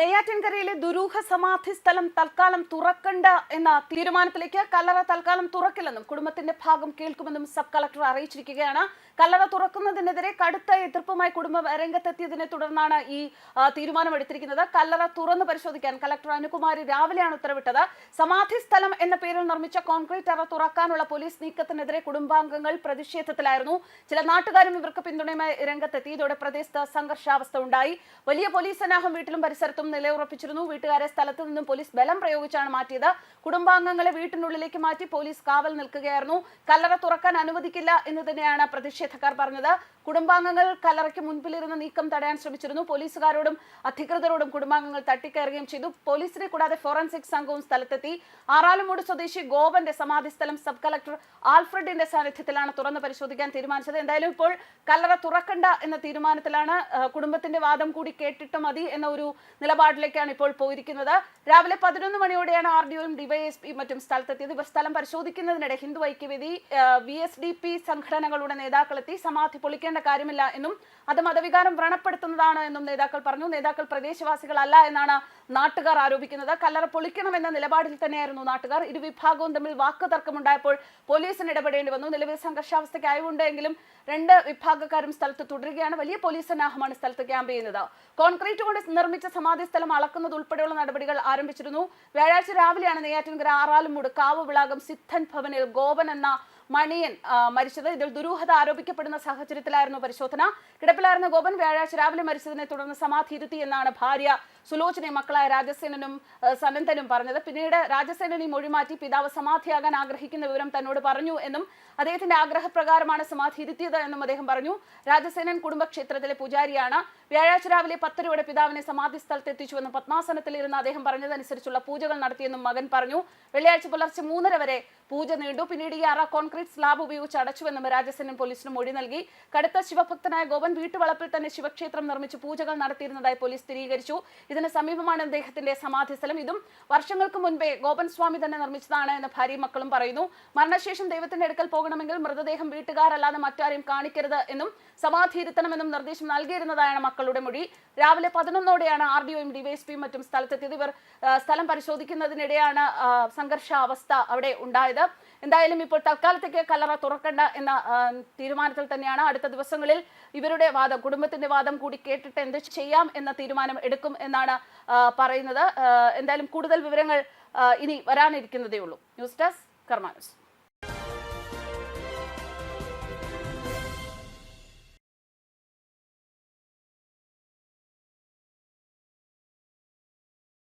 നെയ്യാറ്റിൻകരയിലെ ദുരൂഹ സമാധി സ്ഥലം തൽക്കാലം തുറക്കണ്ട എന്ന തീരുമാനത്തിലേക്ക് കല്ലറ തൽക്കാലം തുറക്കില്ലെന്നും കുടുംബത്തിന്റെ ഭാഗം കേൾക്കുമെന്നും സബ് കളക്ടർ അറിയിച്ചിരിക്കുകയാണ്. കല്ലറ തുറക്കുന്നതിനെതിരെ കടുത്ത എതിർപ്പുമായി കുടുംബം രംഗത്തെത്തിയതിനെ തുടർന്നാണ് ഈ തീരുമാനമെടുത്തിരിക്കുന്നത്. കല്ലറ തുറന്നു പരിശോധിക്കാൻ കലക്ടർ അനുകുമാരി രാവിലെയാണ് ഉത്തരവിട്ടത്. സമാധി സ്ഥലം എന്ന പേരിൽ നിർമ്മിച്ച കോൺക്രീറ്റ് അറ തുറക്കാനുള്ള പോലീസ് നീക്കത്തിനെതിരെ കുടുംബാംഗങ്ങൾ പ്രതിഷേധത്തിലായിരുന്നു. ചില നാട്ടുകാരും ഇവർക്ക് പിന്തുണയുമായി രംഗത്തെത്തി. ഇതോടെ പ്രദേശത്ത് സംഘർഷാവസ്ഥ ഉണ്ടായി. വലിയ പോലീസ് സന്നാഹം വീട്ടിലും പരിസരത്തും നിലയുറപ്പിച്ചിരുന്നു. വീട്ടുകാരെ സ്ഥലത്തു നിന്നും പോലീസ് ബലം പ്രയോഗിച്ചാണ് മാറ്റിയത്. കുടുംബാംഗങ്ങളെ വീട്ടിനുള്ളിലേക്ക് മാറ്റി പോലീസ് കാവൽ നിൽക്കുകയായിരുന്നു. കല്ലറ തുറക്കാൻ അനുവദിക്കില്ല എന്ന് തന്നെയാണ് പ്രതിഷേധക്കാർ പറഞ്ഞത്. കുടുംബാംഗങ്ങൾ കല്ലറയ്ക്ക് മുൻപിലിരുന്ന് നീക്കം തടയാൻ ശ്രമിച്ചിരുന്നു. പോലീസുകാരോടും അധികൃതരോടും കുടുംബാംഗങ്ങൾ തട്ടിക്കയറുകയും ചെയ്തു. പോലീസിനെ കൂടാതെ ഫോറൻസിക് സംഘവും സ്ഥലത്തെത്തി. ആറാലുമൂട് സ്വദേശി ഗോപന്റെ സമാധി സ്ഥലം സബ് കളക്ടർ ആൽഫ്രഡിന്റെ സാന്നിധ്യത്തിലാണ് തുറന്ന് പരിശോധിക്കാൻ തീരുമാനിച്ചത്. എന്തായാലും ഇപ്പോൾ കല്ലറ തുറക്കണ്ട എന്ന തീരുമാനത്തിലാണ് കുടുംബത്തിന്റെ വാദം കൂടി കേട്ടിട്ട് മതി എന്ന ഒരു നിലപാടിലേക്കാണ് ഇപ്പോൾ പോയിരിക്കുന്നത്. രാവിലെ പതിനൊന്ന് മണിയോടെയാണ് ആർ ഡി ഒയും ഡിവൈഎസ്പി മറ്റും സ്ഥലത്തെത്തിയത്. ഇവർ സ്ഥലം പരിശോധിക്കുന്നതിനിടെ Hindu Aikyavedi V S D P സംഘടനകളുടെ നേതാക്കളെത്തി സമാധി പൊളിക്കേണ്ട കാര്യമില്ല എന്നും അത് മതവികാരം വ്രണപ്പെടുത്തുന്നതാണ് എന്നും നേതാക്കൾ പറഞ്ഞു. നേതാക്കൾ പ്രദേശവാസികളല്ല എന്നാണ് നാട്ടുകാർ ആരോപിക്കുന്നത്. കല്ലറ പൊളിക്കണമെന്ന നിലപാടിൽ തന്നെയായിരുന്നു നാട്ടുകാർ. ഇരുവിഭാഗവും തമ്മിൽ വാക്കുതർക്കമുണ്ടായപ്പോൾ പോലീസിന് ഇടപെടേണ്ടി വന്നു. നിലവിൽ സംഘർഷാവസ്ഥയ്ക്ക് ആയതുകൊണ്ടെങ്കിലും രണ്ട് വിഭാഗക്കാരും സ്ഥലത്ത് തുടരുകയാണ്. വലിയ പോലീസ് സന്നാഹമാണ് സ്ഥലത്ത് ക്യാമ്പ് ചെയ്യുന്നത്. കോൺക്രീറ്റ് കൊണ്ട് നിർമ്മിച്ച സമാധി സ്ഥലം അളക്കുന്നത് ഉൾപ്പെടെയുള്ള നടപടികൾ ആരംഭിച്ചിരുന്നു. വ്യാഴാഴ്ച രാവിലെയാണ് നെയ്യാറ്റിൻകര ആറാലുമൂട് കാവ് വിളാകം സിദ്ധൻ ഭവനിൽ ഗോപൻ എന്ന മണിയൻ മരിച്ചത്. ഇതിൽ ദുരൂഹത ആരോപിക്കപ്പെടുന്ന സാഹചര്യത്തിലായിരുന്നു പരിശോധന. കിടപ്പിലായിരുന്ന ഗോപൻ വ്യാഴാഴ്ച രാവിലെ മരിച്ചതിനെ തുടർന്ന് സമാധി ഇരുത്തി എന്നാണ് ഭാര്യ സുലോചനയും മക്കളായ രാജസേനനും സനന്ദനും പറഞ്ഞത്. പിന്നീട് രാജസേനൻ ഈ മൊഴിമാറ്റി പിതാവ് സമാധിയാകാൻ ആഗ്രഹിക്കുന്ന വിവരം തന്നോട് പറഞ്ഞു എന്നും അദ്ദേഹത്തിന്റെ ആഗ്രഹപ്രകാരമാണ് സമാധി ഇരുത്തിയത് എന്നും അദ്ദേഹം പറഞ്ഞു. രാജസേനൻ കുടുംബക്ഷേത്രത്തിലെ പൂജാരിയാണ്. വ്യാഴാഴ്ച രാവിലെ പത്തരയോടെ പിതാവിനെ സമാധി സ്ഥലത്ത് എത്തിച്ചുവെന്നും പത്മാസനത്തിലിരുന്ന് അദ്ദേഹം പറഞ്ഞതനുസരിച്ചുള്ള പൂജകൾ നടത്തിയെന്നും മകൻ പറഞ്ഞു. വെള്ളിയാഴ്ച പുലർച്ചെ മൂന്നര വരെ പൂജ നീണ്ടു പിന്നീട് ഈ അറ കോൺക്രീറ്റ് സ്ലാബ് ഉപയോഗിച്ച് അടച്ചുവെന്നും രാജസേനൻ പോലീസിന് മൊഴി നൽകി. കടുത്ത ശിവഭക്തനായ ഗോപൻ വീട്ടുവളപ്പിൽ തന്നെ ശിവക്ഷേത്രം നിർമ്മിച്ച് പൂജകൾ നടത്തിയിരുന്നതായി പോലീസ് സ്ഥിരീകരിച്ചു. ഇതിന് സമീപമാണ് അദ്ദേഹത്തിന്റെ സമാധി സ്ഥലം. ഇതും വർഷങ്ങൾക്ക് മുൻപേ ഗോപൻ സ്വാമി തന്നെ നിർമ്മിച്ചതാണ് എന്ന് ഭാര്യയും മക്കളും പറയുന്നു. മരണശേഷം ദൈവത്തിന്റെ അടുക്കൽ പോകണമെങ്കിൽ മൃതദേഹം വീട്ടുകാരല്ലാതെ മറ്റാരെയും കാണിക്കരുത് എന്നും സമാധി ഇരുത്തണമെന്നും നിർദ്ദേശം നൽകിയിരുന്നതാണ് മക്കളുടെ മൊഴി. രാവിലെ പതിനൊന്നോടെയാണ് ആർ ഡി ഒയും ഡിവൈഎസ്പിയും മറ്റും സ്ഥലത്തെത്തിയത്. ഇവർ സ്ഥലം പരിശോധിക്കുന്നതിനിടെയാണ് സംഘർഷാവസ്ഥ അവിടെ ഉണ്ടായത്. എന്തായാലും ഇപ്പോൾ തൽക്കാലത്തേക്ക് കല്ലറ തുറക്കണ്ട എന്ന തീരുമാനത്തിൽ തന്നെയാണ് അടുത്ത ദിവസങ്ങളിൽ ഇവരുടെ വാദം കുടുംബത്തിന്റെ വാദം കൂടി കേട്ടിട്ട് എന്ത് ചെയ്യാം എന്ന തീരുമാനം എടുക്കും എന്നാണ് പറയുന്നത്. എന്തായാലും കൂടുതൽ വിവരങ്ങൾ ഇനി വരാനിരിക്കുന്നതേ ഉള്ളൂ. News desk കർമാനസ്